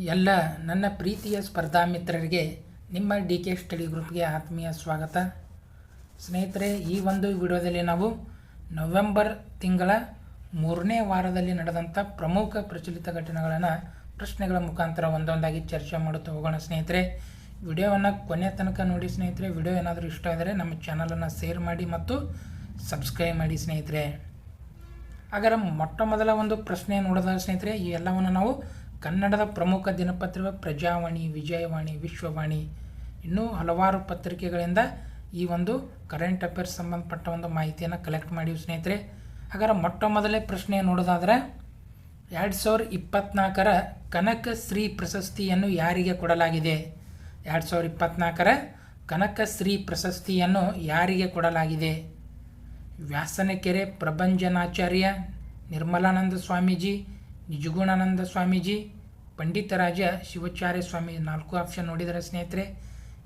ಎಲ್ಲ ನನ್ನ ಪ್ರೀತಿಯ ಸ್ಪರ್ಧಾ ಮಿತ್ರರಿಗೆ, ನಿಮ್ಮ ಡಿ ಕೆ ಸ್ಟಡಿ ಗ್ರೂಪ್ಗೆ ಆತ್ಮೀಯ ಸ್ವಾಗತ. ಸ್ನೇಹಿತರೆ, ಈ ಒಂದು ವಿಡಿಯೋದಲ್ಲಿ ನಾವು ನವೆಂಬರ್ ತಿಂಗಳ ಮೂರನೇ ವಾರದಲ್ಲಿ ನಡೆದಂಥ ಪ್ರಮುಖ ಪ್ರಚಲಿತ ಘಟನೆಗಳನ್ನು, ಪ್ರಶ್ನೆಗಳ ಮುಖಾಂತರ ಒಂದೊಂದಾಗಿ ಚರ್ಚೆ ಮಾಡುತ್ತಾ ಹೋಗೋಣ ಸ್ನೇಹಿತರೆ. ವಿಡಿಯೋವನ್ನು ಕೊನೆ ತನಕ ನೋಡಿ ಸ್ನೇಹಿತರೆ. ವಿಡಿಯೋ ಏನಾದರೂ ಇಷ್ಟ ಆದರೆ ನಮ್ಮ ಚಾನಲನ್ನು ಶೇರ್ ಮಾಡಿ ಮತ್ತು ಸಬ್ಸ್ಕ್ರೈಬ್ ಮಾಡಿ ಸ್ನೇಹಿತರೆ. ಹಾಗಾದ್ರೆ ಮೊಟ್ಟ ಮೊದಲ ಒಂದು ಪ್ರಶ್ನೆ ನೋಡಿದಾಗ ಸ್ನೇಹಿತರೆ, ಈ ಎಲ್ಲವನ್ನು ನಾವು ಕನ್ನಡದ ಪ್ರಮುಖ ದಿನಪತ್ರಿಕೆ ಪ್ರಜಾವಾಣಿ, ವಿಜಯವಾಣಿ, ವಿಶ್ವವಾಣಿ, ಇನ್ನೂ ಹಲವಾರು ಪತ್ರಿಕೆಗಳಿಂದ ಈ ಒಂದು ಕರೆಂಟ್ ಅಫೇರ್ಸ್ ಸಂಬಂಧಪಟ್ಟ ಒಂದು ಮಾಹಿತಿಯನ್ನು ಕಲೆಕ್ಟ್ ಮಾಡಿವಿ ಸ್ನೇಹಿತರೆ. ಹಾಗಾದ್ರೆ ಮೊಟ್ಟ ಮೊದಲೇ ಪ್ರಶ್ನೆ ನೋಡೋದಾದರೆ, ಎರಡು ಸಾವಿರ ಇಪ್ಪತ್ನಾಲ್ಕರ ಕನಕ ಶ್ರೀ ಪ್ರಶಸ್ತಿಯನ್ನು ಯಾರಿಗೆ ಕೊಡಲಾಗಿದೆ? ಎರಡು ಸಾವಿರ ಇಪ್ಪತ್ನಾಲ್ಕರ ಕನಕ ಶ್ರೀ ಪ್ರಶಸ್ತಿಯನ್ನು ಯಾರಿಗೆ ಕೊಡಲಾಗಿದೆ? ವ್ಯಾಸನಕೆರೆ ಪ್ರಭಂಜನಾಚಾರ್ಯ ನಿರ್ಮಲಾನಂದ ಸ್ವಾಮೀಜಿ ನಿಜಗುಣಾನಂದ ಸ್ವಾಮೀಜಿ ಪಂಡಿತರಾಜ ಶಿವಾಚಾರ್ಯ ಸ್ವಾಮಿ ನಾಲ್ಕು ಆಪ್ಷನ್ ನೋಡಿದರೆ ಸ್ನೇಹಿತರೆ,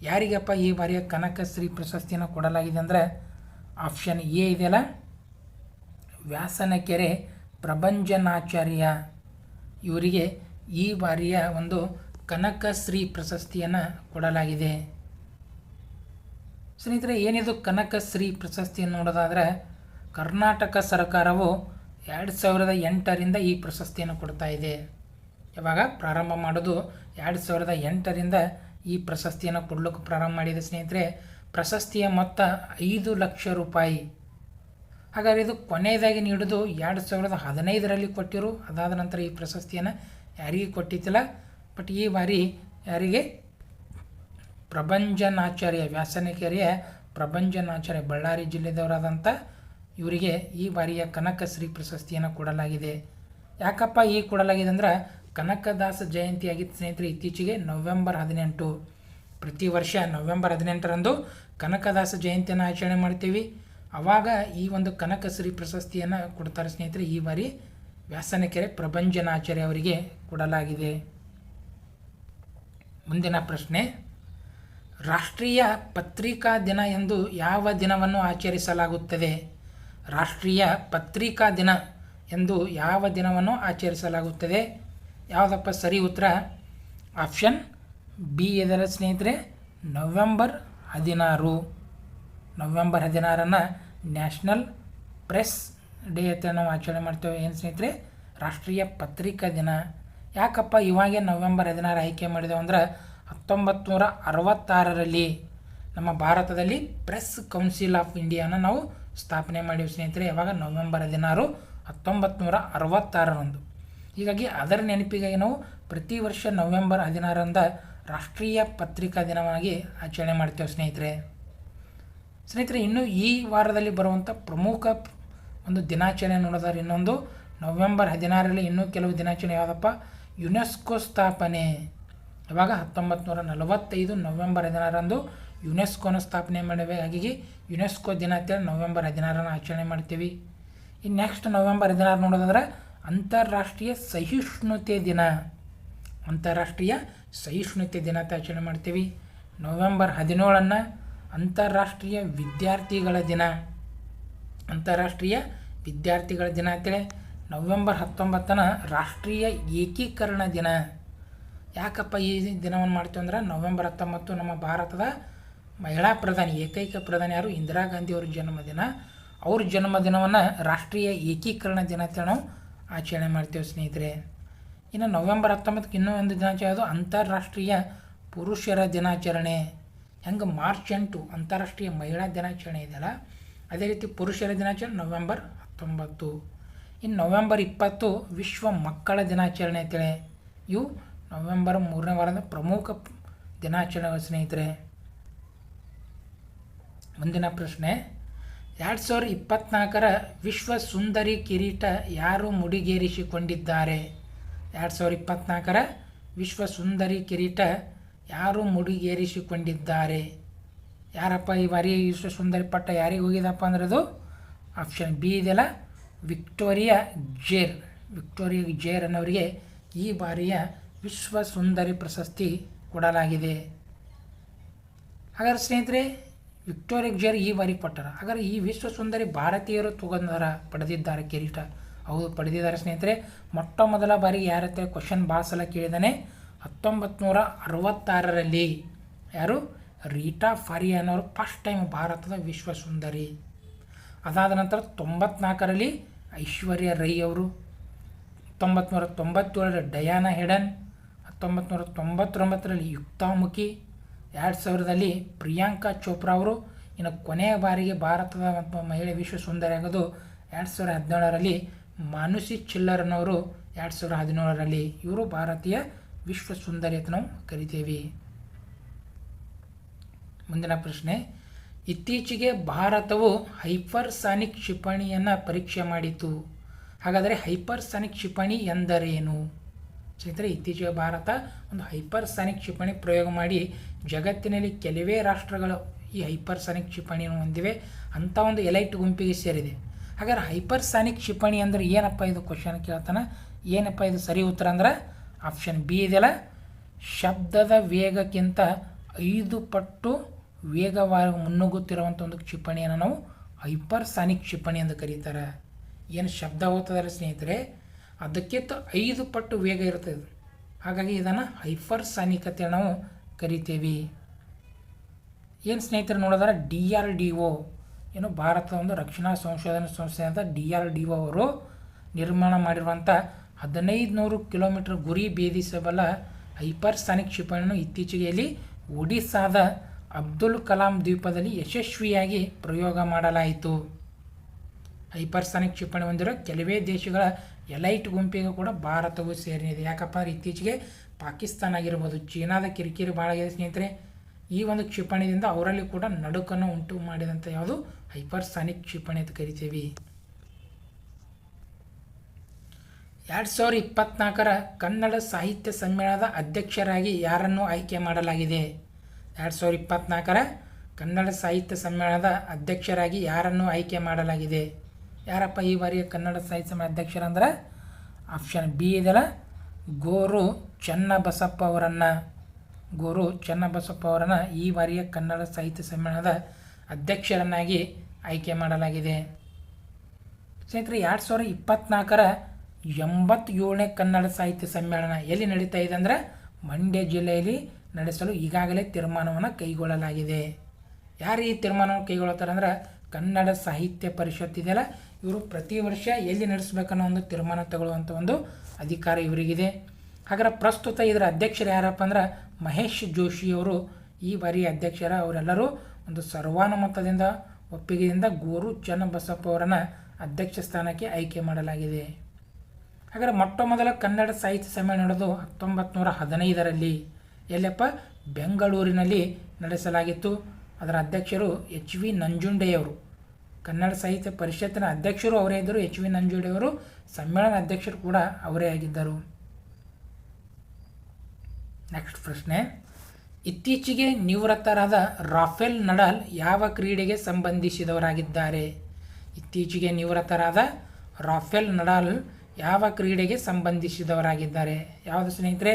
ಯಾರಿಗಪ್ಪ ಈ ಬಾರಿಯ ಕನಕಶ್ರೀ ಪ್ರಶಸ್ತಿಯನ್ನು ಕೊಡಲಾಗಿದೆ ಅಂದರೆ ಆಪ್ಷನ್ ಎ ಇದೆಯಲ್ಲ? ವ್ಯಾಸನಕೆರೆ ಪ್ರಭಂಜನಾಚಾರ್ಯ ಇವರಿಗೆ ಈ ಬಾರಿಯ ಒಂದು ಕನಕಶ್ರೀ ಪ್ರಶಸ್ತಿಯನ್ನು ಕೊಡಲಾಗಿದೆ. ಸ್ನೇಹಿತರೆ, ಏನಿದು ಕನಕಶ್ರೀ ಪ್ರಶಸ್ತಿಯನ್ನು ನೋಡೋದಾದರೆ, ಕರ್ನಾಟಕ ಸರ್ಕಾರವು ಎರಡು ಸಾವಿರದ ಎಂಟರಿಂದ ಈ ಪ್ರಶಸ್ತಿಯನ್ನು ಕೊಡ್ತಾ ಇದೆ. ಯಾವಾಗ ಪ್ರಾರಂಭ ಮಾಡೋದು? ಎರಡು ಸಾವಿರದ ಎಂಟರಿಂದ ಈ ಪ್ರಶಸ್ತಿಯನ್ನು ಕೊಡಲಿಕ್ಕೆ ಪ್ರಾರಂಭ ಮಾಡಿದೆ ಸ್ನೇಹಿತರೆ. ಪ್ರಶಸ್ತಿಯ ಮೊತ್ತ ಐದು ಲಕ್ಷ ರೂಪಾಯಿ. ಹಾಗಾದರೆ ಇದು ಕೊನೆಯದಾಗಿ ನೀಡೋದು ಎರಡು ಸಾವಿರದ ಹದಿನೈದರಲ್ಲಿ ಕೊಟ್ಟಿರು. ಅದಾದ ನಂತರ ಈ ಪ್ರಶಸ್ತಿಯನ್ನು ಯಾರಿಗೆ ಕೊಟ್ಟಿದ್ದಿಲ್ಲ. ಬಟ್ ಈ ಬಾರಿ ಯಾರಿಗೆ? ಪ್ರಭಂಜನಾಚಾರ್ಯ, ವ್ಯಾಸನಕೆರೆಯ ಪ್ರಭಂಜನಾಚಾರ್ಯ, ಬಳ್ಳಾರಿ ಜಿಲ್ಲೆದವರಾದಂಥ ಇವರಿಗೆ ಈ ಬಾರಿಯ ಕನಕಶ್ರೀ ಪ್ರಶಸ್ತಿಯನ್ನು ಕೊಡಲಾಗಿದೆ. ಯಾಕಪ್ಪ ಈ ಕೊಡಲಾಗಿದೆ ಅಂದ್ರೆ ಕನಕದಾಸ ಜಯಂತಿ ಆಗಿತ್ತು ಸ್ನೇಹಿತರೆ, ಇತ್ತೀಚೆಗೆ ನವೆಂಬರ್ ಹದಿನೆಂಟು. ಪ್ರತಿ ವರ್ಷ ನವೆಂಬರ್ ಹದಿನೆಂಟರಂದು ಕನಕದಾಸ ಜಯಂತಿಯನ್ನು ಆಚರಣೆ ಮಾಡ್ತೀವಿ. ಆವಾಗ ಈ ಒಂದು ಕನಕಶ್ರೀ ಪ್ರಶಸ್ತಿಯನ್ನು ಕೊಡ್ತಾರೆ ಸ್ನೇಹಿತರೆ, ಈ ಬಾರಿ ವ್ಯಾಸನಕೆರೆ ಪ್ರಭಂಜನಾಚಾರ್ಯ ಅವರಿಗೆ ಕೊಡಲಾಗಿದೆ. ಮುಂದಿನ ಪ್ರಶ್ನೆ, ರಾಷ್ಟ್ರೀಯ ಪತ್ರಿಕಾ ದಿನ ಎಂದು ಯಾವ ದಿನವನ್ನು ಆಚರಿಸಲಾಗುತ್ತದೆ? ರಾಷ್ಟ್ರೀಯ ಪತ್ರಿಕಾ ದಿನ ಎಂದು ಯಾವ ದಿನವನ್ನು ಆಚರಿಸಲಾಗುತ್ತದೆ? ಯಾವುದಪ್ಪ ಸರಿ ಉತ್ತರ? ಆಪ್ಷನ್ ಬಿ ಇದರ ಸ್ನೇಹಿತರೆ, ನವೆಂಬರ್ ಹದಿನಾರು. ನವೆಂಬರ್ ಹದಿನಾರನ್ನು ನ್ಯಾಷನಲ್ ಪ್ರೆಸ್ ಡೇ ಅಂತ ನಾವು ಆಚರಣೆ ಮಾಡ್ತೇವೆ. ಏನು ಸ್ನೇಹಿತರೆ? ರಾಷ್ಟ್ರೀಯ ಪತ್ರಿಕಾ ದಿನ. ಯಾಕಪ್ಪ ಇವಾಗೆ ನವೆಂಬರ್ ಹದಿನಾರು ಆಯ್ಕೆ ಮಾಡಿದೆವು ಅಂದ್ರೆ ಹತ್ತೊಂಬತ್ತು ನೂರ ಅರವತ್ತಾರರಲ್ಲಿ ನಮ್ಮ ಭಾರತದಲ್ಲಿ ಪ್ರೆಸ್ ಕೌನ್ಸಿಲ್ ಆಫ್ ಇಂಡಿಯಾನ ನಾವು ಸ್ಥಾಪನೆ ಮಾಡಿವಿ ಸ್ನೇಹಿತರೆ ಯಾವಾಗ ನವೆಂಬರ್ ಹದಿನಾರು ಹತ್ತೊಂಬತ್ತು ನೂರ ಅರವತ್ತಾರರಂದು. ಹೀಗಾಗಿ ಅದರ ನೆನಪಿಗಾಗಿ ನಾವು ಪ್ರತಿ ವರ್ಷ ನವೆಂಬರ್ ಹದಿನಾರರಿಂದ ರಾಷ್ಟ್ರೀಯ ಪತ್ರಿಕಾ ದಿನವಾಗಿ ಆಚರಣೆ ಮಾಡ್ತೇವೆ ಸ್ನೇಹಿತರೆ. ಸ್ನೇಹಿತರೆ, ಇನ್ನು ಈ ವಾರದಲ್ಲಿ ಬರುವಂಥ ಪ್ರಮುಖ ಒಂದು ದಿನಾಚರಣೆ ನೋಡೋದಾದ್ರೆ ಇನ್ನೊಂದು. ನವೆಂಬರ್ ಹದಿನಾರರಲ್ಲಿ ಇನ್ನೂ ಕೆಲವು ದಿನಾಚರಣೆ ಯಾವುದಪ್ಪ? ಯುನೆಸ್ಕೋ ಸ್ಥಾಪನೆ. ಇವಾಗ ಹತ್ತೊಂಬತ್ತು ನೂರ ನಲವತ್ತೈದು ನವೆಂಬರ್ ಹದಿನಾರರಂದು ಯುನೆಸ್ಕೋನ ಸ್ಥಾಪನೆ ಮಾಡಿವೆ. ಹಾಗಾಗಿ ಯುನೆಸ್ಕೋ ದಿನ ಅಂತೇಳಿ ನವೆಂಬರ್ ಹದಿನಾರನ ಆಚರಣೆ ಮಾಡ್ತೀವಿ. ಇನ್ನು ನೆಕ್ಸ್ಟ್ ನವೆಂಬರ್ ಹದಿನಾರು ನೋಡೋದಾದ್ರೆ ಅಂತಾರಾಷ್ಟ್ರೀಯ ಸಹಿಷ್ಣುತೆ ದಿನ. ಅಂತಾರಾಷ್ಟ್ರೀಯ ಸಹಿಷ್ಣುತೆ ದಿನ ಅಂತ ಆಚರಣೆ ಮಾಡ್ತೀವಿ. ನವೆಂಬರ್ ಹದಿನೇಳನ್ನು ಅಂತಾರಾಷ್ಟ್ರೀಯ ವಿದ್ಯಾರ್ಥಿಗಳ ದಿನ. ಅಂತಾರಾಷ್ಟ್ರೀಯ ವಿದ್ಯಾರ್ಥಿಗಳ ದಿನ ಅಂತೇಳಿ ನವೆಂಬರ್ ಹತ್ತೊಂಬತ್ತನ ರಾಷ್ಟ್ರೀಯ ಏಕೀಕರಣ ದಿನ. ಯಾಕಪ್ಪ ಈ ದಿನವನ್ನು ಮಾಡ್ತೀವಿ ಅಂದ್ರೆ ನವೆಂಬರ್ ಹತ್ತೊಂಬತ್ತು ನಮ್ಮ ಭಾರತದ ಮಹಿಳಾ ಪ್ರಧಾನಿ, ಏಕೈಕ ಪ್ರಧಾನಿ ಯಾರು? ಇಂದಿರಾ ಗಾಂಧಿ ಅವ್ರ ಜನ್ಮದಿನ. ಅವ್ರ ಜನ್ಮದಿನವನ್ನು ರಾಷ್ಟ್ರೀಯ ಏಕೀಕರಣ ದಿನ ಅಂತೇಳಿ ನಾವು ಆಚರಣೆ ಮಾಡ್ತೇವೆ ಸ್ನೇಹಿತರೆ. ಇನ್ನು ನವೆಂಬರ್ ಹತ್ತೊಂಬತ್ತಕ್ಕೆ ಇನ್ನೂ ಒಂದು ದಿನಾಚರಣೆ, ಅದು ಅಂತಾರಾಷ್ಟ್ರೀಯ ಪುರುಷರ ದಿನಾಚರಣೆ. ಹೆಂಗೆ ಮಾರ್ಚ್ ಎಂಟು ಅಂತಾರಾಷ್ಟ್ರೀಯ ಮಹಿಳಾ ದಿನಾಚರಣೆ ಇದೆಯಲ್ಲ, ಅದೇ ರೀತಿ ಪುರುಷರ ದಿನಾಚರಣೆ ನವೆಂಬರ್ ಹತ್ತೊಂಬತ್ತು. ಇನ್ನು ನವೆಂಬರ್ ಇಪ್ಪತ್ತು ವಿಶ್ವ ಮಕ್ಕಳ ದಿನಾಚರಣೆ ಅಂತೇಳಿ. ಇವು ನವೆಂಬರ್ ಮೂರನೇ ವಾರದ ಪ್ರಮುಖ ದಿನಾಚರಣೆ ಸ್ನೇಹಿತರೆ. ಮುಂದಿನ ಪ್ರಶ್ನೆ. ಎರಡು ಸಾವಿರದ ಇಪ್ಪತ್ನಾಲ್ಕರ ವಿಶ್ವ ಸುಂದರಿ ಕಿರೀಟ ಯಾರು ಮುಡಿಗೇರಿಸಿಕೊಂಡಿದ್ದಾರೆ? ಎರಡು ಸಾವಿರದ ಇಪ್ಪತ್ನಾಲ್ಕರ ವಿಶ್ವ ಸುಂದರಿ ಕಿರೀಟ ಯಾರು ಮುಡಿಗೇರಿಸಿಕೊಂಡಿದ್ದಾರೆ? ಯಾರಪ್ಪ ಈ ಬಾರಿ ವಿಶ್ವ ಸುಂದರಿ ಪಟ್ಟ ಯಾರಿಗೆ ಹೋಗಿದಪ್ಪ ಅಂದ್ರೆ ಅದು ಆಪ್ಷನ್ ಬಿ ಇದೆಲ್ಲ ವಿಕ್ಟೋರಿಯಾ ಜೇರ್. ವಿಕ್ಟೋರಿಯಾ ಜೇರ್ ಅನ್ನೋರಿಗೆ ಈ ಬಾರಿಯ ವಿಶ್ವ ಸುಂದರಿ ಪ್ರಶಸ್ತಿ ಕೊಡಲಾಗಿದೆ. ಹಾಗಾದ್ರೆ ಸ್ನೇಹಿತರೆ ವಿಕ್ಟೋರಿಯಾ ಜೇರ್ ಈ ಬಾರಿ ಪಟ್ಟರ. ಹಾಗಾದ್ರೆ ಈ ವಿಶ್ವ ಸುಂದರಿ ಭಾರತೀಯರು ತಗೊಂಡಾರ ಪಡೆದಿದ್ದಾರೆ ಕಿರೀಟ. ಹೌದು, ಪಡೆದಿದ್ದಾರೆ ಸ್ನೇಹಿತರೆ. ಮೊಟ್ಟ ಮೊದಲ ಬಾರಿ ಯಾರ ಹತ್ರ ಕ್ವಶನ್ ಭಾಳ ಸಲ ಕೇಳಿದಾನೆ? ಹತ್ತೊಂಬತ್ತು ನೂರ ಅರವತ್ತಾರರಲ್ಲಿ ಯಾರು? ರೀಟಾ ಫರಿ ಅನ್ನೋರು ಫಸ್ಟ್ ಟೈಮ್ ಭಾರತದ ವಿಶ್ವ ಸುಂದರಿ ಅದಾದ ನಂತರ ತೊಂಬತ್ನಾಲ್ಕರಲ್ಲಿ ಐಶ್ವರ್ಯ ರೈ ಅವರು ಹತ್ತೊಂಬತ್ತು ನೂರ ತೊಂಬತ್ತೇಳರಲ್ಲಿ ಡಯಾನಾ ಹೆಡನ್ ಹತ್ತೊಂಬತ್ತು ನೂರ ತೊಂಬತ್ತೊಂಬತ್ತರಲ್ಲಿ ಯುಕ್ತಾಮುಖಿ ಎರಡು ಸಾವಿರದಲ್ಲಿ ಪ್ರಿಯಾಂಕಾ ಚೋಪ್ರಾ ಅವರು ಇನ್ನು ಕೊನೆಯ ಬಾರಿಗೆ ಭಾರತದ ಮಹಿಳೆ ವಿಶ್ವ ಸುಂದರಿ ಆಗೋದು ಎರಡು ಸಾವಿರದ ಹದಿನೇಳರಲ್ಲಿ ಮಾನುಷಿ ಚಿಲ್ಲರ್ನವರು ಎರಡು ಸಾವಿರದ ಹದಿನೇಳರಲ್ಲಿ. ಇವರು ಭಾರತೀಯ ವಿಶ್ವ ಸುಂದರಿ ಅಂತ ನಾವು ಕರಿತೀವಿ. ಮುಂದಿನ ಪ್ರಶ್ನೆ, ಇತ್ತೀಚೆಗೆ ಭಾರತವು ಹೈಪರ್ಸಾನಿಕ್ ಕ್ಷಿಪಣಿಯನ್ನು ಪರೀಕ್ಷೆ ಮಾಡಿತು ಹಾಗಾದರೆ ಹೈಪರ್ಸಾನಿಕ್ ಕ್ಷಿಪಣಿ ಎಂದರೇನು? ಸ್ನೇಹಿತರೆ, ಇತ್ತೀಚೆಗೆ ಭಾರತ ಒಂದು ಹೈಪರ್ಸಾನಿಕ್ ಕ್ಷಿಪಣಿ ಪ್ರಯೋಗ ಮಾಡಿ ಜಗತ್ತಿನಲ್ಲಿ ಕೆಲವೇ ರಾಷ್ಟ್ರಗಳು ಈ ಹೈಪರ್ಸಾನಿಕ್ ಕ್ಷಿಪಣಿಯನ್ನು ಹೊಂದಿವೆ. ಅಂಥ ಒಂದು ಎಲೈಟ್ ಗುಂಪಿಗೆ ಸೇರಿದೆ. ಹಾಗಾದ್ರೆ ಹೈಪರ್ಸಾನಿಕ್ ಕ್ಷಿಪಣಿ ಅಂದರೆ ಏನಪ್ಪ ಇದು ಕ್ವಶನ್ ಕೇಳ್ತಾನೆ? ಏನಪ್ಪ ಇದು ಸರಿ ಉತ್ತರ ಅಂದ್ರೆ ಆಪ್ಷನ್ ಬಿ ಇದೆಯಲ್ಲ, ಶಬ್ದದ ವೇಗಕ್ಕಿಂತ ಐದು ಪಟ್ಟು ವೇಗವಾಗಿ ಮುನ್ನುಗ್ಗುತ್ತಿರುವಂಥ ಒಂದು ಕ್ಷಿಪಣಿಯನ್ನು ನಾವು ಹೈಪರ್ಸಾನಿಕ್ ಕ್ಷಿಪಣಿ ಎಂದು ಕರೀತಾರೆ. ಏನು ಶಬ್ದ ಹೋಗ್ತದಲ್ಲ ಸ್ನೇಹಿತರೆ? ಅದಕ್ಕಿಂತ ಐದು ಪಟ್ಟು ವೇಗ ಇರ್ತದೆ ಹಾಗಾಗಿ ಇದನ್ನು ಹೈಪರ್ಸಾನಿಕತೆ ನಾವು ಕರಿತೀವಿ. ಏನು ಸ್ನೇಹಿತರು ನೋಡಿದ್ರೆ ಡಿ ಆರ್ ಡಿ ಒ, ಏನು ಭಾರತದ ಒಂದು ರಕ್ಷಣಾ ಸಂಶೋಧನಾ ಸಂಸ್ಥೆಯಾದ ಡಿ ಆರ್ ಡಿ ಒ ಅವರು ನಿರ್ಮಾಣ ಮಾಡಿರುವಂಥ ಹದಿನೈದು ನೂರು ಕಿಲೋಮೀಟರ್ ಗುರಿ ಭೇದಿಸಬಲ್ಲ ಹೈಪರ್ಸಾನಿಕ್ ಕ್ಷಿಪಣಿಯನ್ನು ಇತ್ತೀಚೆಗೆ ಇಲ್ಲಿ ಒಡಿಸ್ಸಾದ ಅಬ್ದುಲ್ ಕಲಾಂ ದ್ವೀಪದಲ್ಲಿ ಯಶಸ್ವಿಯಾಗಿ ಪ್ರಯೋಗ ಮಾಡಲಾಯಿತು. ಹೈಪರ್ಸಾನಿಕ್ ಕ್ಷಿಪಣಿ ಹೊಂದಿರೋ ಕೆಲವೇ ದೇಶಗಳ ಎಲೈಟ್ ಗುಂಪಿಗೂ ಕೂಡ ಭಾರತವು ಸೇರಿದೆ ಯಾಕಪ್ಪ ಅಂದ್ರೆ ಇತ್ತೀಚೆಗೆ ಪಾಕಿಸ್ತಾನ ಆಗಿರ್ಬೋದು, ಚೀನಾದ ಕಿರಿಕಿರಿ ಭಾಳ ಸ್ನೇಹಿತರೆ. ಈ ಒಂದು ಕ್ಷಿಪಣಿಯಿಂದ ಅವರಲ್ಲಿ ಕೂಡ ನಡುಕನ್ನು ಉಂಟು ಮಾಡಿದಂಥ ಯಾವುದು? ಹೈಪರ್ಸಾನಿಕ್ ಕ್ಷಿಪಣಿ ಅಂತ ಕರಿತೀವಿ. ಎರಡು ಸಾವಿರ ಇಪ್ಪತ್ನಾಲ್ಕರ ಕನ್ನಡ ಸಾಹಿತ್ಯ ಸಮ್ಮೇಳನದ ಅಧ್ಯಕ್ಷರಾಗಿ ಯಾರನ್ನು ಆಯ್ಕೆ ಮಾಡಲಾಗಿದೆ? ಎರಡು ಸಾವಿರ ಇಪ್ಪತ್ನಾಲ್ಕರ ಕನ್ನಡ ಸಾಹಿತ್ಯ ಸಮ್ಮೇಳನದ ಅಧ್ಯಕ್ಷರಾಗಿ ಯಾರನ್ನು ಆಯ್ಕೆ ಮಾಡಲಾಗಿದೆ? ಯಾರಪ್ಪ ಈ ಬಾರಿಯ ಕನ್ನಡ ಸಾಹಿತ್ಯ ಸಮ್ಮೇಳನ ಅಧ್ಯಕ್ಷರಂದ್ರೆ ಆಪ್ಷನ್ ಬಿ ಇದೆಯಲ್ಲ, ಗೋರು ಚನ್ನಬಸಪ್ಪ ಅವರನ್ನು. ಗೋರು ಚನ್ನಬಸಪ್ಪ ಅವರನ್ನು ಈ ಬಾರಿಯ ಕನ್ನಡ ಸಾಹಿತ್ಯ ಸಮ್ಮೇಳನದ ಅಧ್ಯಕ್ಷರನ್ನಾಗಿ ಆಯ್ಕೆ ಮಾಡಲಾಗಿದೆ. ಸ್ನೇಹಿತರೆ, ಎರಡು ಸಾವಿರದ ಇಪ್ಪತ್ತ್ನಾಲ್ಕರ ಎಂಬತ್ತೇಳನೇ ಕನ್ನಡ ಸಾಹಿತ್ಯ ಸಮ್ಮೇಳನ ಎಲ್ಲಿ ನಡೀತಾ ಇದೆ ಅಂದರೆ ಮಂಡ್ಯ ಜಿಲ್ಲೆಯಲ್ಲಿ ನಡೆಸಲು ಈಗಾಗಲೇ ತೀರ್ಮಾನವನ್ನು ಕೈಗೊಳ್ಳಲಾಗಿದೆ. ಯಾರು ಈ ತೀರ್ಮಾನವನ್ನು ಕೈಗೊಳ್ಳುತ್ತಾರೆ ಅಂದ್ರೆ ಕನ್ನಡ ಸಾಹಿತ್ಯ ಪರಿಷತ್ ಇದೆಯಲ್ಲ ಇವರು ಪ್ರತಿ ವರ್ಷ ಎಲ್ಲಿ ನಡೆಸಬೇಕನ್ನೋ ಒಂದು ತೀರ್ಮಾನ ತಗೊಳ್ಳುವಂಥ ಒಂದು ಅಧಿಕಾರ ಇವರಿಗಿದೆ. ಹಾಗಾದ್ರೆ ಪ್ರಸ್ತುತ ಇದರ ಅಧ್ಯಕ್ಷರು ಯಾರಪ್ಪ ಅಂದ್ರೆ ಮಹೇಶ್ ಜೋಶಿಯವರು ಈ ಬಾರಿ ಅಧ್ಯಕ್ಷರ ಅವರೆಲ್ಲರೂ ಒಂದು ಸರ್ವಾನುಮತದಿಂದ, ಒಪ್ಪಿಗೆಯಿಂದ ಗೋರು ಚನ್ನಬಸಪ್ಪ ಅವರನ್ನು ಅಧ್ಯಕ್ಷ ಸ್ಥಾನಕ್ಕೆ ಆಯ್ಕೆ ಮಾಡಲಾಗಿದೆ. ಹಾಗಾದ್ರೆ ಮೊಟ್ಟ ಮೊದಲ ಕನ್ನಡ ಸಾಹಿತ್ಯ ಸಮ್ಮೇಳನ ನಡೆದು ಹತ್ತೊಂಬತ್ತು ನೂರ ಹದಿನೈದರಲ್ಲಿ ಎಲ್ಲಪ್ಪ ಬೆಂಗಳೂರಿನಲ್ಲಿ ನಡೆಸಲಾಗಿತ್ತು. ಅದರ ಅಧ್ಯಕ್ಷರು ಎಚ್ ವಿ ನಂಜುಂಡೆಯವರು. ಕನ್ನಡ ಸಾಹಿತ್ಯ ಪರಿಷತ್ತಿನ ಅಧ್ಯಕ್ಷರು ಅವರೇ ಇದ್ದರು. ಎಚ್ ವಿ ನಂಜುಡಿಯವರು ಸಮ್ಮೇಳನ ಅಧ್ಯಕ್ಷರು ಕೂಡ ಅವರೇ ಆಗಿದ್ದರು. ನೆಕ್ಸ್ಟ್ ಪ್ರಶ್ನೆ. ಇತ್ತೀಚೆಗೆ ನಿವೃತ್ತರಾದ ರಾಫೆಲ್ ನಡಾಲ್ ಯಾವ ಕ್ರೀಡೆಗೆ ಸಂಬಂಧಿಸಿದವರಾಗಿದ್ದಾರೆ? ಇತ್ತೀಚೆಗೆ ನಿವೃತ್ತರಾದ ರಾಫೆಲ್ ನಡಾಲ್ ಯಾವ ಕ್ರೀಡೆಗೆ ಸಂಬಂಧಿಸಿದವರಾಗಿದ್ದಾರೆ? ಯಾವುದು ಸ್ನೇಹಿತರೆ?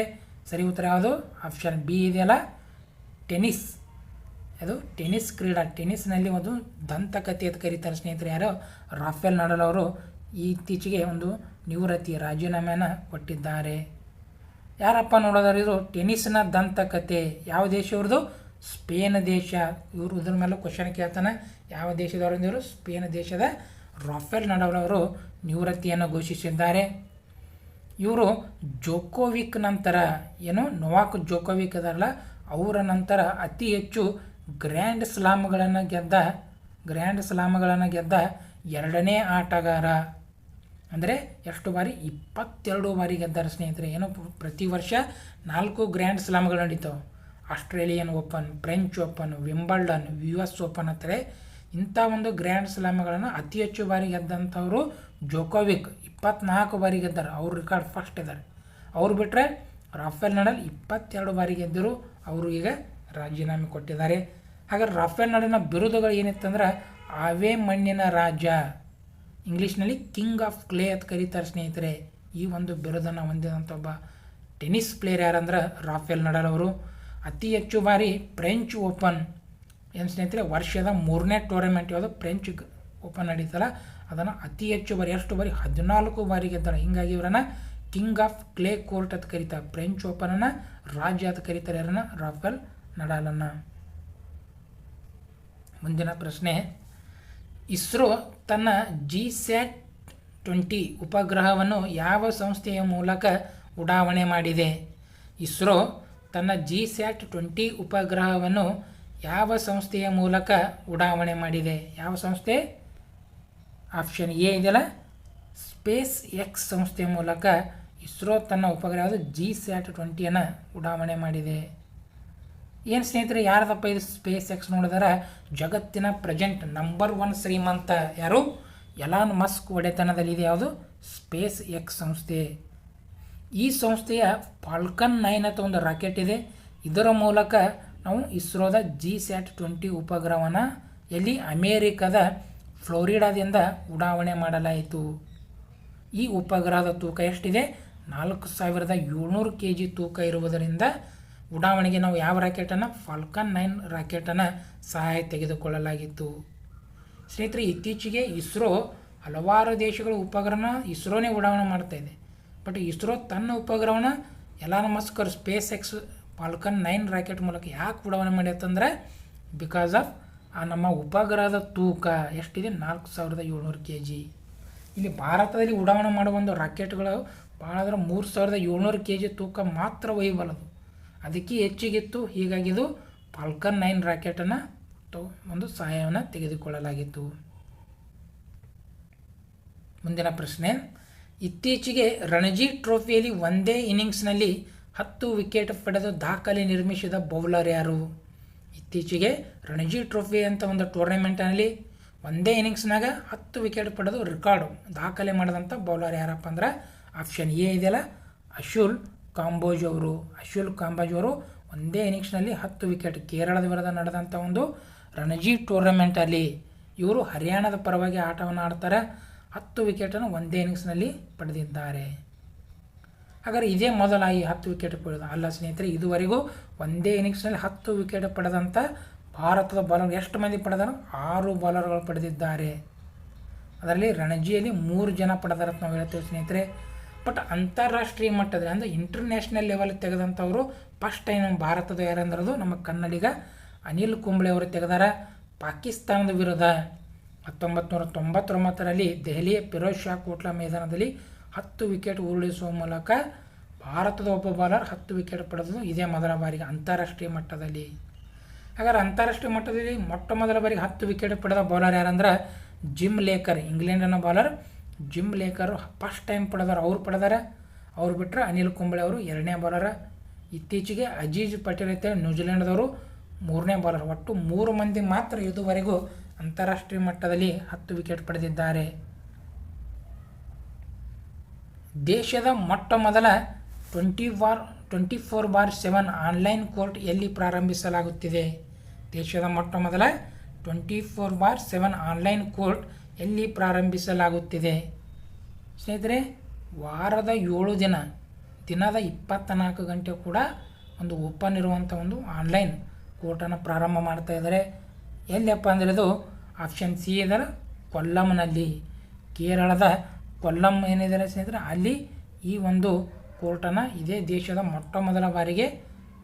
ಸರಿ ಉತ್ತರ ಯಾವುದು? ಆಪ್ಷನ್ ಬಿ ಇದೆಯಲ್ಲ, ಟೆನಿಸ್. ಅದು ಟೆನಿಸ್ ಕ್ರೀಡಾ, ಟೆನಿಸ್ನಲ್ಲಿ ಒಂದು ದಂತಕಥೆ ಅಂತ ಕರೀತಾರೆ ಸ್ನೇಹಿತರೆ ಯಾರು ರಾಫೆಲ್ ನಡಲ್ ಅವರು ಇತ್ತೀಚೆಗೆ ಒಂದು ನಿವೃತ್ತಿ ರಾಜೀನಾಮೆಯನ್ನು ಕೊಟ್ಟಿದ್ದಾರೆ. ಯಾರಪ್ಪ ನೋಡೋದಾದ್ರೆ ಟೆನಿಸ್ನ ದಂತಕತೆ ಯಾವ ದೇಶವ್ರದ್ದು ಸ್ಪೇನ್ ದೇಶ. ಇವರು ಇದ್ರ ಮೇಲೆ ಕ್ವಶನ್ ಕೇಳ್ತಾನೆ. ಯಾವ ದೇಶದವರು ಇವರು? ಸ್ಪೇನ್ ದೇಶದ ರಾಫೆಲ್ ನಡಾಲ್ ಅವರು ನಿವೃತ್ತಿಯನ್ನು ಘೋಷಿಸಿದ್ದಾರೆ. ಇವರು ಜೋಕೋವಿಕ್ ನಂತರ, ಏನು ನೊವಾಕ್ ಜೋಕೋವಿಕ್ ಅದಲ್ಲ ಅವರ ನಂತರ ಅತಿ ಹೆಚ್ಚು ಗ್ರ್ಯಾಂಡ್ ಸ್ಲಾಮ್ಗಳನ್ನು ಗೆದ್ದ ಗ್ರ್ಯಾಂಡ್ ಸ್ಲಾಮ್ಗಳನ್ನು ಗೆದ್ದ ಎರಡನೇ ಆಟಗಾರ. ಅಂದರೆ ಎಷ್ಟು ಬಾರಿ? ಇಪ್ಪತ್ತೆರಡು ಬಾರಿ ಗೆದ್ದಾರೆ ಸ್ನೇಹಿತರೆ. ಏನು ಪ್ರತಿ ವರ್ಷ ನಾಲ್ಕು ಗ್ರ್ಯಾಂಡ್ ಸ್ಲಾಮ್ಗಳು ನಡೀತಾವೆ. Australian open, French open, Wimbledon U S open ಅಂತಾರೆ ಇಂಥ ಒಂದು ಗ್ರ್ಯಾಂಡ್ ಸ್ಲಾಮ್ಗಳನ್ನು ಅತಿ ಹೆಚ್ಚು ಬಾರಿ ಗೆದ್ದಂಥವರು ಜೋಕೋವಿಕ್. ಇಪ್ಪತ್ನಾಲ್ಕು ಬಾರಿ ಗೆದ್ದಾರೆ. ಅವ್ರ ರೆಕಾರ್ಡ್ ಫಸ್ಟ್ ಇದ್ದಾರೆ. ಅವ್ರು ಬಿಟ್ಟರೆ ರಾಫೆಲ್ ನಡಲ್ ಇಪ್ಪತ್ತೆರಡು ಬಾರಿ ಗೆದ್ದರು. ಅವರು ಈಗ ರಾಜೀನಾಮೆ ಕೊಟ್ಟಿದ್ದಾರೆ. ಹಾಗಾದ್ರೆ ರಾಫೆಲ್ ನಡುವಿನ ಬಿರುದುಗಳು ಏನಿತ್ತಂದ್ರೆ, ಅವೇ ಮಣ್ಣಿನ ರಾಜ. ಇಂಗ್ಲೀಷ್ನಲ್ಲಿ ಕಿಂಗ್ ಆಫ್ ಕ್ಲೇ ಅಂತ ಕರೀತಾರೆ ಸ್ನೇಹಿತರೆ. ಈ ಒಂದು ಬಿರುದನ್ನು ಹೊಂದಿದಂಥ ಒಬ್ಬ ಟೆನ್ನಿಸ್ ಪ್ಲೇಯರ್ ಯಾರಂದ್ರೆ, ರಾಫೆಲ್ ನಡಾಲ್ ಅವರು. ಅತಿ ಹೆಚ್ಚು ಬಾರಿ ಫ್ರೆಂಚ್ ಓಪನ್. ಏನು ಸ್ನೇಹಿತರೆ, ವರ್ಷದ ಮೂರನೇ ಟೂರ್ನಮೆಂಟ್ ಯಾವುದು? ಫ್ರೆಂಚ್ ಓಪನ್ ನಡೀತಲ್ಲ, ಅದನ್ನು ಅತಿ ಹೆಚ್ಚು ಬಾರಿ ಎಷ್ಟು ಬಾರಿ ಹದಿನಾಲ್ಕು ಬಾರಿ ಗೆದ್ದಾರೆ ಹೀಗಾಗಿ ಇವರನ್ನು ಕಿಂಗ್ ಆಫ್ ಕ್ಲೇ ಕೋರ್ಟ್ ಅಂತ ಕರೀತಾರೆ. ಫ್ರೆಂಚ್ ಓಪನನ್ನು ರಾಜ್ಯ ಅಂತ ಕರೀತಾರೆ ಯಾರನ್ನ? ರಾಫೆಲ್. ನಡಾಲನ್ನು. ಮುಂದಿನ ಪ್ರಶ್ನೆ, ಇಸ್ರೋ ತನ್ನ ಜಿ ಸ್ಯಾಟ್ ಟ್ವೆಂಟಿ ಉಪಗ್ರಹವನ್ನು ಯಾವ ಸಂಸ್ಥೆಯ ಮೂಲಕ ಉಡಾವಣೆ ಮಾಡಿದೆ? ಇಸ್ರೋ ತನ್ನ ಜಿ ಸ್ಯಾಟ್ ಟ್ವೆಂಟಿ ಉಪಗ್ರಹವನ್ನು ಯಾವ ಸಂಸ್ಥೆಯ ಮೂಲಕ ಉಡಾವಣೆ ಮಾಡಿದೆ? ಯಾವ ಸಂಸ್ಥೆ? ಆಪ್ಷನ್ ಎ ಇದೆಯಲ್ಲ. ಸ್ಪೇಸ್ ಎಕ್ಸ್ ಸಂಸ್ಥೆಯ ಮೂಲಕ ಇಸ್ರೋ ತನ್ನ ಉಪಗ್ರಹದ ಜಿ ಸ್ಯಾಟ್ ಟ್ವೆಂಟಿಯನ್ನು ಉಡಾವಣೆ ಮಾಡಿದೆ. ಏನು ಸ್ನೇಹಿತರೆ ಯಾರದಪ್ಪ ಇದು ಸ್ಪೇಸ್ ಎಕ್ಸ್ ನೋಡಿದ್ರೆ, ಜಗತ್ತಿನ ಪ್ರೆಸೆಂಟ್ ನಂಬರ್ ಒನ್ ಶ್ರೀಮಂತ ಯಾರು? ಎಲಾನ್ ಮಸ್ಕ್ ಒಡೆತನದಲ್ಲಿದೆ ಯಾವುದು? ಸ್ಪೇಸ್ ಎಕ್ಸ್ ಸಂಸ್ಥೆ. ಈ ಸಂಸ್ಥೆಯ ಫಾಲ್ಕನ್ ನೈನ್ ಅಂತ ಒಂದು ರಾಕೆಟ್ ಇದೆ. ಇದರ ಮೂಲಕ ನಾವು ಇಸ್ರೋದ ಜಿ ಸ್ಯಾಟ್ ಟ್ವೆಂಟಿ ಉಪಗ್ರಹವನ್ನು ಎಲ್ಲಿ ಅಮೇರಿಕದ ಫ್ಲೋರಿಡಾದಿಂದ ಉಡಾವಣೆ ಮಾಡಲಾಯಿತು. ಈ ಉಪಗ್ರಹದ ತೂಕ ಎಷ್ಟಿದೆ? ನಾಲ್ಕು ಸಾವಿರದ ಏಳ್ನೂರು ಕೆ ಜಿ ತೂಕ ಇರುವುದರಿಂದ ಉಡಾವಣೆಗೆ ನಾವು ಯಾವ ರಾಕೆಟನ್ನು? ಫಾಲ್ಕನ್ ನೈನ್ ರಾಕೆಟನ್ನು ಸಹಾಯ ತೆಗೆದುಕೊಳ್ಳಲಾಗಿತ್ತು. ಸ್ನೇಹಿತರೆ, ಇತ್ತೀಚೆಗೆ ಇಸ್ರೋ ಹಲವಾರು ದೇಶಗಳ ಉಪಗ್ರಹನ ಇಸ್ರೋನೇ ಉಡಾವಣೆ ಮಾಡ್ತಾ ಇದೆ. ಬಟ್ ಇಸ್ರೋ ತನ್ನ ಉಪಗ್ರಹನ ಎಲಾನ್ ಮಸ್ಕರ್ SpaceX Falcon nine rocket ಮೂಲಕ ಯಾಕೆ ಉಡಾವಣೆ ಮಾಡ್ಯತ್ತಂದ್ರೆ ಬಿಕಾಸ್ ಆಫ್ ಆ ನಮ್ಮ ಉಪಗ್ರಹದ ತೂಕ. ಎಷ್ಟಿದೆ? ನಾಲ್ಕು ಸಾವಿರದ ಏಳ್ನೂರು ಕೆ ಜಿ ಇಲ್ಲಿ ಭಾರತದಲ್ಲಿ ಉಡಾವಣೆ ಮಾಡುವ ಒಂದು ರಾಕೆಟ್ಗಳು ಭಾಳ ಅಂದ್ರೆ ಮೂರು ಸಾವಿರದ ಏಳ್ನೂರು ಕೆ ಜಿ ತೂಕ ಮಾತ್ರ ಒಯ್ಯಬಲ್ಲದು. ಅದಕ್ಕೆ ಹೆಚ್ಚಿಗಿತ್ತು. ಹೀಗಾಗಿ ಇದು ಫಾಲ್ಕನ್ ನೈನ್ ರಾಕೆಟನ್ನು ಒಂದು ಸಹಾಯವನ್ನು ತೆಗೆದುಕೊಳ್ಳಲಾಗಿತ್ತು. ಮುಂದಿನ ಪ್ರಶ್ನೆ. ಇತ್ತೀಚೆಗೆ ರಣಜಿ ಟ್ರೋಫಿಯಲ್ಲಿ ಒಂದೇ ಇನ್ನಿಂಗ್ಸ್ನಲ್ಲಿ ಹತ್ತು ವಿಕೆಟ್ ಪಡೆದು ದಾಖಲೆ ನಿರ್ಮಿಸಿದ ಬೌಲರ್ ಯಾರು? ಇತ್ತೀಚೆಗೆ ರಣಜಿ ಟ್ರೋಫಿ ಅಂತ ಒಂದು ಟೂರ್ನಮೆಂಟ್ನಲ್ಲಿ ಒಂದೇ ಇನ್ನಿಂಗ್ಸ್ನಾಗ ಹತ್ತು ವಿಕೆಟ್ ಪಡೆದು ರೆಕಾರ್ಡು ದಾಖಲೆ ಮಾಡಿದಂಥ ಬೌಲರ್ ಯಾರಪ್ಪ ಅಂದ್ರೆ ಆಪ್ಷನ್ ಎ ಇದೆಯಲ್ಲ, ಅಶುಲ್ ಕಾಂಬೋಜ್ ಅವರು ಅಶ್ವಲ್ ಕಾಂಬೋಜ್ ಅವರು ಒಂದೇ ಇನಿಂಗ್ಸ್ನಲ್ಲಿ ಹತ್ತು ವಿಕೆಟ್. ಕೇರಳದ ವಿರುದ್ಧ ನಡೆದಂಥ ಒಂದು ರಣಜಿ ಟೂರ್ನಮೆಂಟಲ್ಲಿ ಇವರು ಹರಿಯಾಣದ ಪರವಾಗಿ ಆಟವನ್ನು ಆಡ್ತಾರೆ. ಹತ್ತು ವಿಕೆಟನ್ನು ಒಂದೇ ಇನಿಂಗ್ಸ್ನಲ್ಲಿ ಪಡೆದಿದ್ದಾರೆ. ಹಾಗಾದರೆ ಇದೇ ಮೊದಲ ಈ ಹತ್ತು ವಿಕೆಟ್ ಪಡೆದ ಅಲ್ಲ ಸ್ನೇಹಿತರೆ, ಇದುವರೆಗೂ ಒಂದೇ ಇನಿಂಗ್ಸ್ನಲ್ಲಿ ಹತ್ತು ವಿಕೆಟ್ ಪಡೆದಂಥ ಭಾರತದ ಬಾಲರ್ ಎಷ್ಟು ಮಂದಿ ಪಡೆದರು? ಆರು ಬಾಲರ್ಗಳು ಪಡೆದಿದ್ದಾರೆ. ಅದರಲ್ಲಿ ರಣಜಿಯಲ್ಲಿ ಮೂರು ಜನ ಪಡೆದಾರ ಅಂತ ನಾವು ಹೇಳ್ತೇವೆ ಸ್ನೇಹಿತರೆ. ಬಟ್ ಅಂತಾರಾಷ್ಟ್ರೀಯ ಮಟ್ಟದಲ್ಲಿ ಅಂದರೆ ಇಂಟರ್ನ್ಯಾಷನಲ್ ಲೆವೆಲ್ ತೆಗೆದಂಥವರು ಫಸ್ಟ್ ಟೈಮ್ ನಮ್ಮ ಭಾರತದ ಯಾರಂದ್ರದು ನಮ್ಮ ಕನ್ನಡಿಗ ಅನಿಲ್ ಕುಂಬ್ಳೆ ಅವರು ತೆಗೆದಾರ. ಪಾಕಿಸ್ತಾನದ ವಿರುದ್ಧ ಹತ್ತೊಂಬತ್ತು ನೂರ ತೊಂಬತ್ತೊಂಬತ್ತರಲ್ಲಿ ದೆಹಲಿಯ ಫಿರೋಜ್ ಶಾ ಕೋಟ್ಲಾ ಮೈದಾನದಲ್ಲಿ ಹತ್ತು ವಿಕೆಟ್ ಉರುಳಿಸುವ ಮೂಲಕ ಭಾರತದ ಒಬ್ಬ ಬಾಲರ್ ಹತ್ತು ವಿಕೆಟ್ ಪಡೆದು ಇದೇ ಮೊದಲ ಬಾರಿಗೆ ಅಂತಾರಾಷ್ಟ್ರೀಯ ಮಟ್ಟದಲ್ಲಿ. ಹಾಗಾದ್ರೆ ಅಂತಾರಾಷ್ಟ್ರೀಯ ಮಟ್ಟದಲ್ಲಿ ಮೊಟ್ಟ ಮೊದಲ ಬಾರಿಗೆ ಹತ್ತು ವಿಕೆಟ್ ಪಡೆದ ಬೌಲರ್ ಯಾರಂದ್ರೆ ಜಿಮ್ ಲೇಕರ್ ಇಂಗ್ಲೆಂಡಿನ bowler Jim Laker first time ಪಡೆದಾರ ಅವ್ರು ಪಡೆದಾರ. ಅವ್ರು ಬಿಟ್ಟರೆ ಅನಿಲ್ ಕುಂಬಳೆ ಅವರು ಎರಡನೇ ಬಾಲರ ಇತ್ತೀಚೆಗೆ ಅಜೀಜ್ ಪಟೇಲ್ ಅಂತೇಳಿ ನ್ಯೂಜಿಲೆಂಡ್ದವರು ಮೂರನೇ ಬಾಲರ್ ಒಟ್ಟು ಮೂರು ಮಂದಿ ಮಾತ್ರ ಇದುವರೆಗೂ ಅಂತಾರಾಷ್ಟ್ರೀಯ ಮಟ್ಟದಲ್ಲಿ ಹತ್ತು ವಿಕೆಟ್ ಪಡೆದಿದ್ದಾರೆ. ದೇಶದ ಮೊಟ್ಟ ಮೊದಲ twenty bar twenty four bar seven online court ಎಲ್ಲಿ ಪ್ರಾರಂಭಿಸಲಾಗುತ್ತಿದೆ? ದೇಶದ ಮೊಟ್ಟ ಮೊದಲ twenty four bar seven online court ಎಲ್ಲಿ ಪ್ರಾರಂಭಿಸಲಾಗುತ್ತಿದೆ? ಸ್ನೇಹಿತರೆ, ವಾರದ ಏಳು ದಿನ, ದಿನದ ಇಪ್ಪತ್ತ ಗಂಟೆ ಕೂಡ ಒಂದು ಓಪನ್ ಇರುವಂಥ ಒಂದು ಆನ್ಲೈನ್ ಕೋರ್ಟನ್ನು ಪ್ರಾರಂಭ ಮಾಡ್ತಾ ಇದ್ದಾರೆ. ಎಲ್ಲಪ್ಪ ಅಂದರೆ ಇದು ಆಪ್ಷನ್ ಸಿ ಇದರ ಕೊಲ್ಲಂನಲ್ಲಿ. ಕೇರಳದ ಕೊಲ್ಲಂ ಏನಿದ್ದಾರೆ ಸ್ನೇಹಿತರೆ, ಅಲ್ಲಿ ಈ ಒಂದು ಕೋರ್ಟನ್ನು ಇದೇ ದೇಶದ ಮೊಟ್ಟ ಮೊದಲ ಬಾರಿಗೆ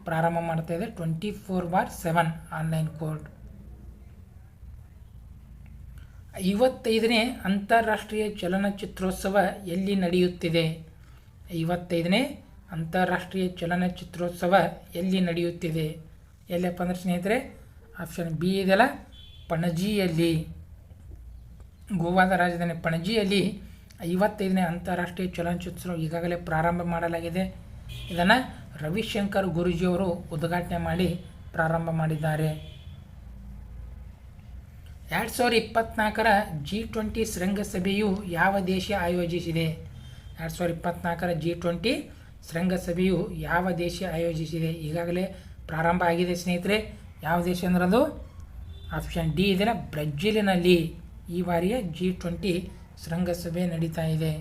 ಪ್ರಾರಂಭ ಮಾಡ್ತಾ ಇದೆ twenty four bar seven online court. ಐವತ್ತೈದನೇ ಅಂತಾರಾಷ್ಟ್ರೀಯ ಚಲನಚಿತ್ರೋತ್ಸವ ಎಲ್ಲಿ ನಡೆಯುತ್ತಿದೆ? ಐವತ್ತೈದನೇ ಅಂತಾರಾಷ್ಟ್ರೀಯ ಚಲನಚಿತ್ರೋತ್ಸವ ಎಲ್ಲಿ ನಡೆಯುತ್ತಿದೆ? ಎಲ್ಲಪ್ಪ ಅಂದ್ರೆ ಸ್ನೇಹಿತರೆ ಆಪ್ಷನ್ ಬಿ ಇದೆಲ್ಲ ಪಣಜಿಯಲ್ಲಿ. ಗೋವಾದ ರಾಜಧಾನಿ ಪಣಜಿಯಲ್ಲಿ ಐವತ್ತೈದನೇ ಅಂತಾರಾಷ್ಟ್ರೀಯ ಚಲನಚಿತ್ರೋತ್ಸವ ಈಗಾಗಲೇ ಪ್ರಾರಂಭ ಮಾಡಲಾಗಿದೆ. ಇದನ್ನು ರವಿಶಂಕರ್ ಗುರೂಜಿಯವರು ಉದ್ಘಾಟನೆ ಮಾಡಿ ಪ್ರಾರಂಭ ಮಾಡಿದ್ದಾರೆ. ಎರಡು ಸಾವಿರ ಇಪ್ಪತ್ತ್ನಾಲ್ಕರ ಜಿ ಟ್ವೆಂಟಿ ಶೃಂಗಸಭೆಯು ಯಾವ ದೇಶ ಆಯೋಜಿಸಿದೆ? ಎರಡು ಸಾವಿರ ಇಪ್ಪತ್ತ್ನಾಲ್ಕರ ಜಿ ಟ್ವೆಂಟಿ ಶೃಂಗಸಭೆಯು ಯಾವ ದೇಶ ಆಯೋಜಿಸಿದೆ? ಈಗಾಗಲೇ ಪ್ರಾರಂಭ ಆಗಿದೆ ಸ್ನೇಹಿತರೆ. ಯಾವ ದೇಶ ಅಂದ್ರೆ ಅದು? ಆಪ್ಷನ್ ಡಿ ಇದೆಲ್ಲ ಬ್ರೆಜಿಲಿನಲ್ಲಿ ಈ ಬಾರಿಯ ಜಿ ಟ್ವೆಂಟಿ ಶೃಂಗಸಭೆ ನಡೀತಾ ಇದೆ.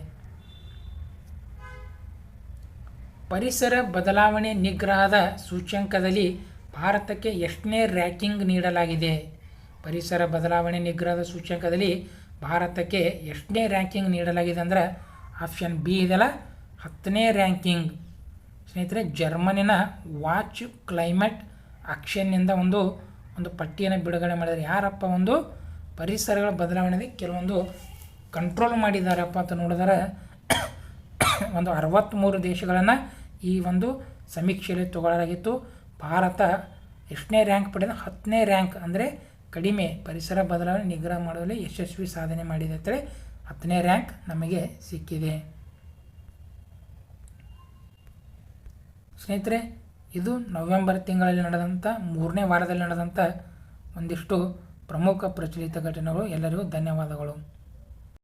ಪರಿಸರ ಬದಲಾವಣೆ ನಿಗ್ರಹದ ಸೂಚ್ಯಂಕದಲ್ಲಿ ಭಾರತಕ್ಕೆ ಎಷ್ಟನೇ ರ್ಯಾಂಕಿಂಗ್ ನೀಡಲಾಗಿದೆ? ಪರಿಸರ ಬದಲಾವಣೆ ನಿಗ್ರಹದ ಸೂಚ್ಯಂಕದಲ್ಲಿ ಭಾರತಕ್ಕೆ ಎಷ್ಟನೇ ರ್ಯಾಂಕಿಂಗ್ ನೀಡಲಾಗಿದೆ ಅಂದ್ರೆ ಆಪ್ಷನ್ ಬಿ ಇದೆಲ್ಲ ಹತ್ತನೇ ರ್ಯಾಂಕಿಂಗ್. ಸ್ನೇಹಿತರೆ, ಜರ್ಮನಿನ ವಾಚ್ ಕ್ಲೈಮೇಟ್ ಆಕ್ಷನ್ನಿಂದ ಒಂದು ಒಂದು ಪಟ್ಟಿಯನ್ನು ಬಿಡುಗಡೆ ಮಾಡಿದರೆ ಯಾರಪ್ಪ ಒಂದು ಪರಿಸರಗಳ ಬದಲಾವಣೆಗೆ ಕೆಲವೊಂದು ಕಂಟ್ರೋಲ್ ಮಾಡಿದ್ದಾರಪ್ಪ ಅಂತ ನೋಡಿದರೆ, ಒಂದು ಅರವತ್ತ್ಮೂರು ದೇಶಗಳನ್ನು ಈ ಒಂದು ಸಮೀಕ್ಷೆಯಲ್ಲಿ ತಗೊಳ್ಳಲಾಗಿತ್ತು. ಭಾರತ ಎಷ್ಟನೇ ರ್ಯಾಂಕ್ ಪಡೆದ? ಹತ್ತನೇ ರ್ಯಾಂಕ್ ಅಂದರೆ ಕಡಿಮೆ ಪರಿಸರ ಬದಲಾವಣೆ ನಿಗ್ರಹ ಮಾಡುವಲ್ಲಿ ಯಶಸ್ವಿ ಸಾಧನೆ ಮಾಡಿದೆ ಅಂತೇಳಿ ಹತ್ತನೇ ರ್ಯಾಂಕ್ ನಮಗೆ ಸಿಕ್ಕಿದೆ. ಸ್ನೇಹಿತರೆ, ಇದು ನವೆಂಬರ್ ತಿಂಗಳಲ್ಲಿ ನಡೆದಂಥ ಮೂರನೇ ವಾರದಲ್ಲಿ ನಡೆದಂಥ ಒಂದಿಷ್ಟು ಪ್ರಮುಖ ಪ್ರಚಲಿತ ಘಟನೆಗಳು. ಎಲ್ಲರಿಗೂ ಧನ್ಯವಾದಗಳು.